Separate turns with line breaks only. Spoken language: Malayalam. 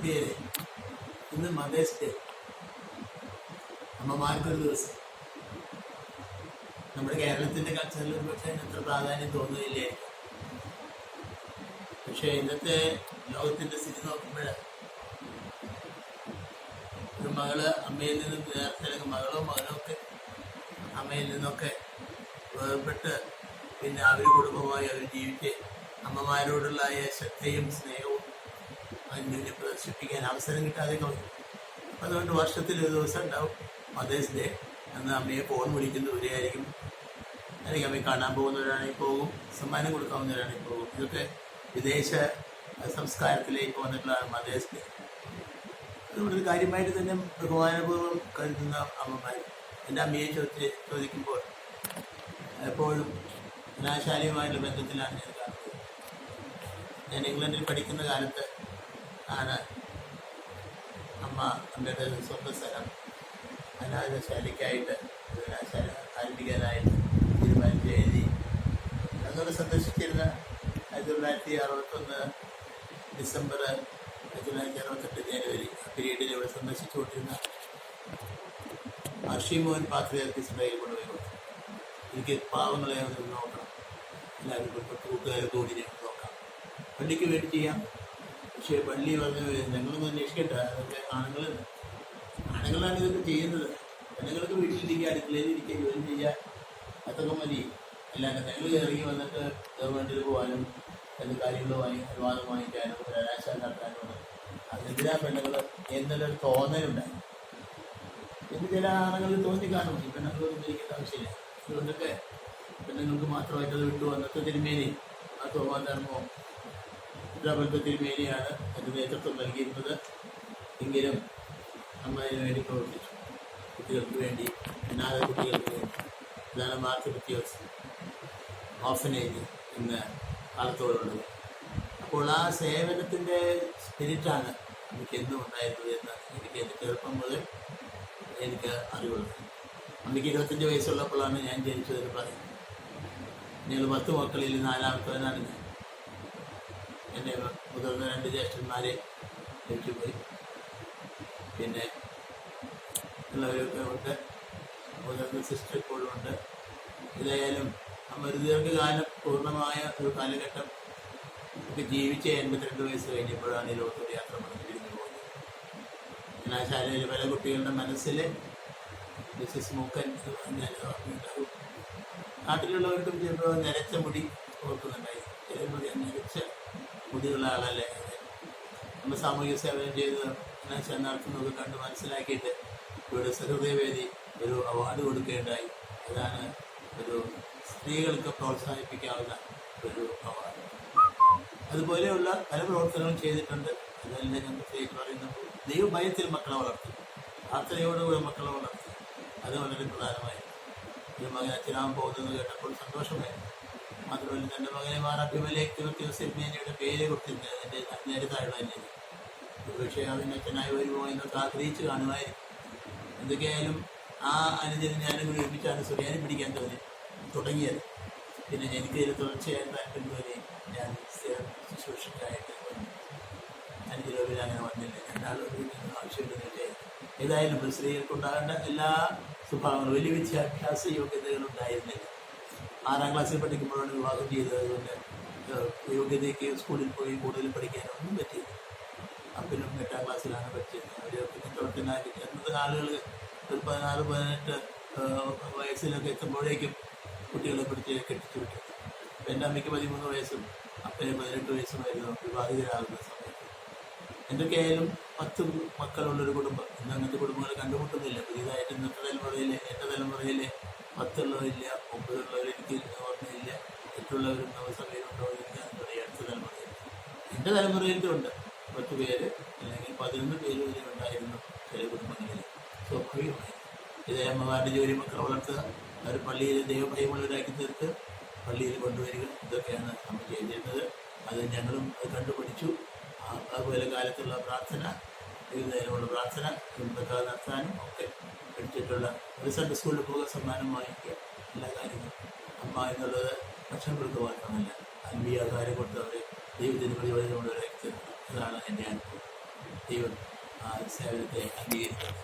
ഇന്ന് മദേഴ്സ് ഡേ. അമ്മമാർക്കൊരു ദിവസം. നമ്മുടെ കേരളത്തിന്റെ കൾച്ചറിൽ പക്ഷേ അത്ര പ്രാധാന്യം തോന്നുന്നില്ലേ പക്ഷേ ഇന്നത്തെ ലോകത്തിന്റെ സ്ഥിതി നോക്കുമ്പോൾ ഒരു മകൾ അമ്മയിൽ നിന്നും നേരത്തെ അല്ലെങ്കിൽ മകളോ മകനോ ഒക്കെ അമ്മയിൽ നിന്നൊക്കെ വേർപെട്ട് പിന്നെ അവർ കുടുംബമായി അവർ ജീവിച്ച് അമ്മമാരോടുള്ള ശ്രദ്ധയും സ്നേഹവും അതിനെ പ്രദർശിപ്പിക്കാൻ അവസരം കിട്ടാതെ തോന്നി. അതുകൊണ്ട് വർഷത്തിൽ ഒരു ദിവസം ഉണ്ടാവും. മദേഴ്സ് ഡേ അന്ന് അമ്മയെ ഫോൺ വിളിക്കുന്നവരെയായിരിക്കും അല്ലെങ്കിൽ അമ്മയെ കാണാൻ പോകുന്നവരാണെങ്കിൽ പോകും. സമ്മാനം കൊടുക്കാവുന്നവരാണെങ്കിൽ പോകും. ഇതൊക്കെ വിദേശ സംസ്കാരത്തിലേക്ക് വന്നിട്ടുള്ളതാണ് മദേഴ്സ് ഡേ അതുകൊണ്ട് കാര്യമായിട്ട് തന്നെ ബഹുമാനപൂർവം കരുതുന്ന അമ്മമാർ എന്റെ അമ്മയെ ചോദിച്ച് ചോദിക്കുമ്പോൾ എപ്പോഴും ധനാശാലിയുമായിട്ടുള്ള ബന്ധത്തിലാണ് ഞാൻ കാണുന്നത്. ഞാൻ ഇംഗ്ലണ്ടിൽ പഠിക്കുന്ന കാലത്ത് ആണ് അമ്മ അമ്മയുടെ സ്വന്തം സ്ഥലം. അനാഥശാലയ്ക്കായിട്ട് കലാശാല ആരംഭിക്കാനായിട്ട് തീരുമാനിച്ച് എഴുതി ഞങ്ങൾ സന്ദർശിച്ചിരുന്ന ആയിരത്തി തൊള്ളായിരത്തി അറുപത്തൊന്ന് ഡിസംബർ ആയിരത്തി തൊള്ളായിരത്തി അറുപത്തെട്ട് ജനുവരി ആ പീരീഡിൽ ഇവിടെ സന്ദർശിച്ചുകൊണ്ടിരുന്ന ഹർഷി മോഹൻ പാത്രിയാർക്ക് കയ്യിൽ കൊണ്ടുപോയി എനിക്ക് പാവങ്ങളെ ഒന്ന് നോക്കണം. എല്ലാവരും കൂട്ടുകാരെ കൂടി ഞങ്ങൾ നോക്കാം. പള്ളിക്ക് വേണ്ടി ചെയ്യാം. പക്ഷേ പള്ളി വന്ന് ഞങ്ങളൊന്നും അന്വേഷിക്കട്ടെ അതൊക്കെ ആണുങ്ങൾ ആണുങ്ങളാണ് ഇതൊക്കെ ചെയ്യുന്നത്. പെണ്ണുങ്ങൾക്ക് വീട്ടിലിരിക്കുക അടുക്കളയിൽ ഇരിക്കുക ജോലി ചെയ്യുക അതൊക്കെ മതി. അല്ലാണ്ട് ഞങ്ങൾ ഇറങ്ങി വന്നിട്ട് ഗവൺമെന്റിൽ പോകാനും എന്ത് കാര്യങ്ങൾ വാങ്ങി അനുവാദം വാങ്ങിക്കാനും നിരാശ നടത്താനും അതിനെതിരാ പെണ്ണുങ്ങൾ എന്നൊരു തോന്നലുണ്ടായി. എന്ന് ചില ആണുങ്ങളിൽ തോന്നിക്കാണും. ഈ പെണ്ണുങ്ങളൊന്നും ഇരിക്കേണ്ട ആവശ്യമില്ല. അതുകൊണ്ടൊക്കെ പെണ്ണുങ്ങൾക്ക് മാത്രമായിട്ട് അത് വിട്ടു വന്നിട്ട് തിരുമേനി ആ തോമാധർമ്മവും ഇതേപോലത്തെ തിരുമേനിയാണ് അതിന് നേതൃത്വം നൽകിയിരുന്നത്. എങ്കിലും അമ്മ വേണ്ടി പ്രവർത്തിച്ചു. കുട്ടികൾക്ക് വേണ്ടി അനാഥ കുട്ടികൾക്ക് വേണ്ടി ഇതാണ് മാർക്ക് കുട്ടിയോസ് ഓഫനേജ് ഇന്ന് കാലത്തോടുള്ളത് അപ്പോൾ ആ സേവനത്തിന്റെ സ്പിരിറ്റാണ് എനിക്ക് എന്നും ഉണ്ടായിരുന്നത് എന്ന് എനിക്ക് എന്റെ ചെറുപ്പം മുതൽ എനിക്ക് അറിവുള്ളത്. അമ്മയ്ക്ക് ഇരുപത്തഞ്ച് വയസ്സുള്ളപ്പോഴാണ് ഞാൻ ജനിച്ചതെന്ന് പറയുന്നത്. ഞങ്ങൾ പത്ത് മക്കളിൽ നാലാമത്തവനാണ് ഞാൻ. എന്റെ മുതിർന്ന രണ്ട് ജ്യേഷ്ഠന്മാരെ പോയി. പിന്നെ ഉണ്ട് മുതിർന്ന സിസ്റ്റർ ഇപ്പോഴും ഉണ്ട്. ഏതായാലും നമ്മൾ ദീർഘകാലം പൂർണമായ ഒരു കാലഘട്ടം ഒക്കെ ജീവിച്ച് എൺപത്തിരണ്ട് വയസ്സ് കഴിഞ്ഞപ്പോഴാണ് ഈ ലോകത്തോട് യാത്ര പറഞ്ഞു പിരിഞ്ഞു പോകുന്നത് കലാശാലയിൽ പല കുട്ടികളുടെ മനസ്സിൽ മിസ്സസ് മൂക്കൻ നാട്ടിലുള്ളവർക്കും ചിലപ്പോൾ നിരച്ച മുടി ഓർക്കുന്നുണ്ടായി മുടി നിരച്ച മുടിയുള്ള ആളല്ലേ നമ്മൾ സാമൂഹിക സേവനം ചെയ്ത് നടത്തുന്നതൊക്കെ കണ്ട് മനസ്സിലാക്കിയിട്ട് ഇവിടെ സഹൃദയവേദി ഒരു അവാർഡ് കൊടുക്കേണ്ടായി. അതാണ് ഒരു സ്ത്രീകൾക്ക് പ്രോത്സാഹിപ്പിക്കാവുന്ന ഒരു അവാർഡ് അതുപോലെയുള്ള പല പ്രവർത്തനങ്ങളും ചെയ്തിട്ടുണ്ട്. അതെല്ലാം ഞാൻ പ്രത്യേകിച്ച് പറയുന്നു. ദൈവഭയത്തിൽ മക്കളെ വളർത്തി. ആത്രയോടുകൂടെ മക്കളെ വളർത്തി. അത് വളരെ പ്രധാനമായിരുന്നു. ഒരു മകൻ അച്ഛനാകാൻ പോകുന്നത് കേട്ടപ്പോൾ സന്തോഷമായിരുന്നു മാത്രമല്ല തന്റെ മകനെ അഭിമലേക്ക് യോസെഫ്മേനയുടെ പേര് കൊടുത്തിട്ടുണ്ട്. എന്റെ നേരെ താഴെ തന്നെ ഒരുപക്ഷെ അതിന്റെ അച്ഛനായി വരുമോ എന്നൊക്കെ ആഗ്രഹിച്ച് കാണുമായിരുന്നു എന്തൊക്കെയായാലും ആ അനുജനെ ഞാനും കൂടി ഒരുമിച്ചാണ് സുറിയാനും പിടിക്കാൻ തോന്നി തുടങ്ങിയത്. പിന്നെ എനിക്ക് ഇതിൽ തുടർച്ചയായ താല്പര്യം തോന്നി ഞാൻ ശുശ്രൂഷക്കായിട്ട് രൂപയിൽ അങ്ങനെ വന്നില്ല. രണ്ടാളും ആവശ്യമില്ലെന്നില്ലേ ഏതായാലും സ്ത്രീകൾക്കുണ്ടാകേണ്ട എല്ലാ സ്വഭാവങ്ങളും വലിയ വിദ്യാഭ്യാസ യോഗ്യതകളും ഉണ്ടായിരുന്നില്ല ആറാം ക്ലാസ്സിൽ പഠിക്കുമ്പോഴാണ് വിവാഹം ചെയ്തത്. അതുകൊണ്ട് യോഗ്യതയ്ക്ക് സ്കൂളിൽ പോയി കൂടുതൽ പഠിക്കാനൊന്നും പറ്റിയില്ല. അപ്പനും എട്ടാം ക്ലാസ്സിലാണ് പഠിച്ചത്. അവർ തുടക്കനാക്കി അന്നത്തെ ആളുകൾ ഒരു പതിനാറ് പതിനെട്ട് വയസ്സിലൊക്കെ എത്തുമ്പോഴേക്കും കുട്ടികളെ പിടിച്ച് കെട്ടിച്ചു വിട്ടു. എന്റെ അമ്മയ്ക്ക് പതിമൂന്ന് വയസ്സും അപ്പന് പതിനെട്ട് വയസ്സുമായിരുന്നു വിവാഹിതരാകുന്ന സമയത്ത്. എന്തൊക്കെയായാലും പത്ത് മക്കളുള്ളൊരു കുടുംബം. ഇന്ന് അങ്ങനത്തെ കുടുംബങ്ങൾ കണ്ടുമുട്ടുന്നില്ല. പുതിയതായിട്ട് ഇന്നത്തെ തലമുറയിൽ എന്റെ തലമുറയിൽ പത്തുള്ളവരില്ല ഓർമ്മയില്ല എട്ടുള്ളവരും നവസഭയിലുണ്ടോ എനിക്ക് അറിയാം അടുത്ത തലമുറയിൽ എന്റെ തലമുറയിലും ഉണ്ട് പത്ത് പേര് അല്ലെങ്കിൽ പതിനൊന്ന് പേര് വരെ ഉണ്ടായിരുന്നു ചില കുടുംബങ്ങളിൽ സ്വാഭാവികമായി. ഇതേ അമ്മമാരുടെ ജോലി മക്കളെ വളർത്തുക അവർ പള്ളിയിൽ ദൈവഭയമുള്ളവരാക്കി തീർത്ത് പള്ളിയിൽ കൊണ്ടുവരിക ഇതൊക്കെയാണ് നമ്മൾ ചെയ്തിരുന്നത്. അത് ഞങ്ങളും അത് കണ്ടുപിടിച്ചു അതുപോലെ കാലത്തുള്ള പ്രാർത്ഥന വൈകുന്നേരമുള്ള പ്രാർത്ഥന കുടുംബക്കാർ നടത്താനും ഒക്കെ പഠിച്ചിട്ടുള്ള ഒരു സൺഡേ സ്കൂളിൽ പോകുക സമ്മാനം വാങ്ങിക്കുക എല്ലാ കാര്യങ്ങളും. അമ്മ എന്നുള്ളത് ഭക്ഷണം കൊടുക്കുക മാത്രമല്ല ആത്മീയ ആഹാരം കൊടുത്ത് അവരെ ദൈവത്തിന് പരിപാടി കൊണ്ടുവരാക്കി തീർക്കുക അതാണ് എന്റെ അനുഭവം. ദൈവം ആ സേവനത്തെ അംഗീകരിക്കട്ടെ.